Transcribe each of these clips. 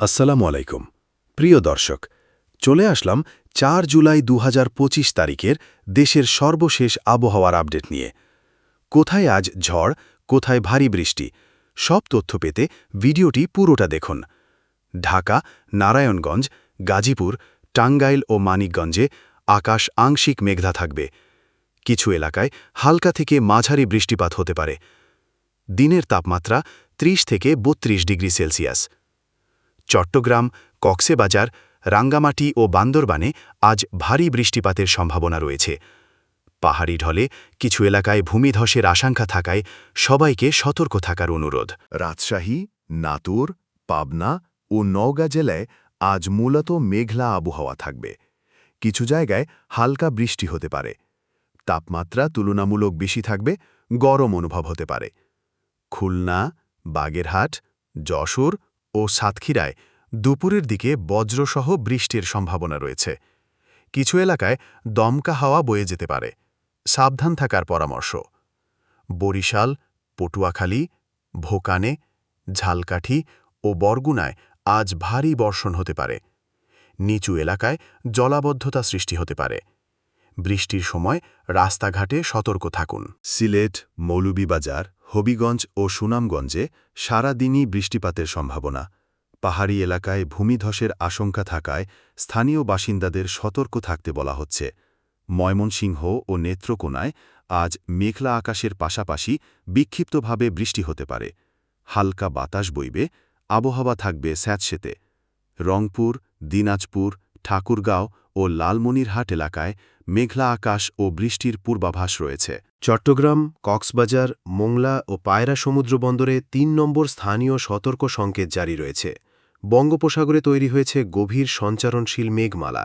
আসসালামু আলাইকুম। প্রিয় দর্শক, চলে আসলাম চার জুলাই দুহাজার পঁচিশ তারিখের দেশের সর্বশেষ আবহাওয়ার আপডেট নিয়ে। কোথায় আজ ঝড়, কোথায় ভারী বৃষ্টি, সব তথ্য পেতে ভিডিওটি পুরোটা দেখুন। ঢাকা, নারায়ণগঞ্জ, গাজীপুর, টাঙ্গাইল ও মানিকগঞ্জে আকাশ আংশিক মেঘলা থাকবে। কিছু এলাকায় হালকা থেকে মাঝারি বৃষ্টিপাত হতে পারে। দিনের তাপমাত্রা ৩০ থেকে ৩২ ডিগ্রি সেলসিয়াস। চট্টগ্রাম, কক্সেবাজার, রাঙ্গামাটি ও বান্দরবানে আজ ভারী বৃষ্টিপাতের সম্ভাবনা রয়েছে। পাহাড়ি ঢলে কিছু এলাকায় ভূমিধসের আশঙ্কা থাকায় সবাইকে সতর্ক থাকার অনুরোধ। রাজশাহী নাতুর পাবনা ও নওগাঁ জেলায় আজ মূলত মেঘলা আবহাওয়া থাকবে। কিছু জায়গায় হালকা বৃষ্টি হতে পারে। তাপমাত্রা তুলনামূলক বেশি থাকবে, গরম অনুভব হতে পারে। খুলনা, বাগেরহাট, যশোর ও সাতক্ষীরায় দুপুরের দিকে বজ্রসহ বৃষ্টির সম্ভাবনা রয়েছে। কিছু এলাকায় দমকা হাওয়া বয়ে যেতে পারে। সাবধান থাকার পরামর্শ। বরিশাল, পটুয়াখালী, ভোকানে, ঝালকাঠি ও বরগুনায় আজ ভারী বর্ষণ হতে পারে। নিচু এলাকায় জলাবদ্ধতা সৃষ্টি হতে পারে। বৃষ্টির সময় রাস্তাঘাটে সতর্ক থাকুন। সিলেট মৌলুবিবাজার হবিগঞ্জ ও সুনামগঞ্জে সারাদিনই বৃষ্টিপাতের সম্ভাবনা। পাহাড়ি এলাকায় ভূমিধসের আশঙ্কা থাকায় স্থানীয় বাসিন্দাদের সতর্ক থাকতে বলা হচ্ছে। ময়মনসিংহ ও নেত্রকোনায় আজ মেঘলা আকাশের পাশাপাশি বিক্ষিপ্তভাবে বৃষ্টি হতে পারে। হালকা বাতাস বইবে, আবহাওয়া থাকবে স্যাঁতসেতে। রংপুর, দিনাজপুর, ঠাকুরগাঁও ও লালমনিরহাট এলাকায় মেঘলা আকাশ ও বৃষ্টির পূর্বাভাস রয়েছে। চট্টগ্রাম, কক্সবাজার, মোংলা ও পায়রা সমুদ্র বন্দরে তিন নম্বর স্থানীয় সতর্ক সংকেত জারি রয়েছে। বঙ্গোপসাগরে তৈরি হয়েছে গভীর সঞ্চারণশীল মেঘমালা।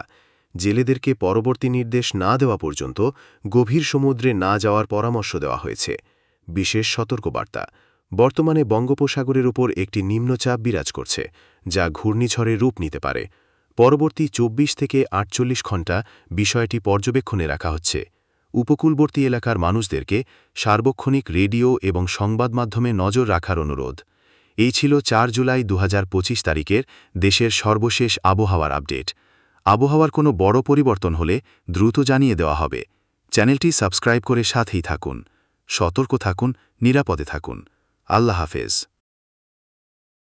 জেলেদেরকে পরবর্তী নির্দেশ না দেওয়া পর্যন্ত গভীর সমুদ্রে না যাওয়ার পরামর্শ দেওয়া হয়েছে। বিশেষ সতর্কবার্তা, বর্তমানে বঙ্গোপসাগরের উপর একটি নিম্নচাপ বিরাজ করছে, যা ঘূর্ণিঝড়ে রূপ নিতে পারে। পরবর্তী ২৪ থেকে আটচল্লিশ ঘণ্টা বিষয়টি পর্যবেক্ষণে রাখা হচ্ছে। উপকূলবর্তী এলাকার মানুষদেরকে সার্বক্ষণিক রেডিও এবং সংবাদ মাধ্যমে নজর রাখার অনুরোধ। এই ছিল চার জুলাই দু হাজার পঁচিশ তারিখের দেশের সর্বশেষ আবহাওয়ার আপডেট। আবহাওয়ার কোনো বড় পরিবর্তন হলে দ্রুত জানিয়ে দেওয়া হবে। চ্যানেলটি সাবস্ক্রাইব করে সাথেই থাকুন। সতর্ক থাকুন, নিরাপদে থাকুন। আল্লাহ হাফেজ।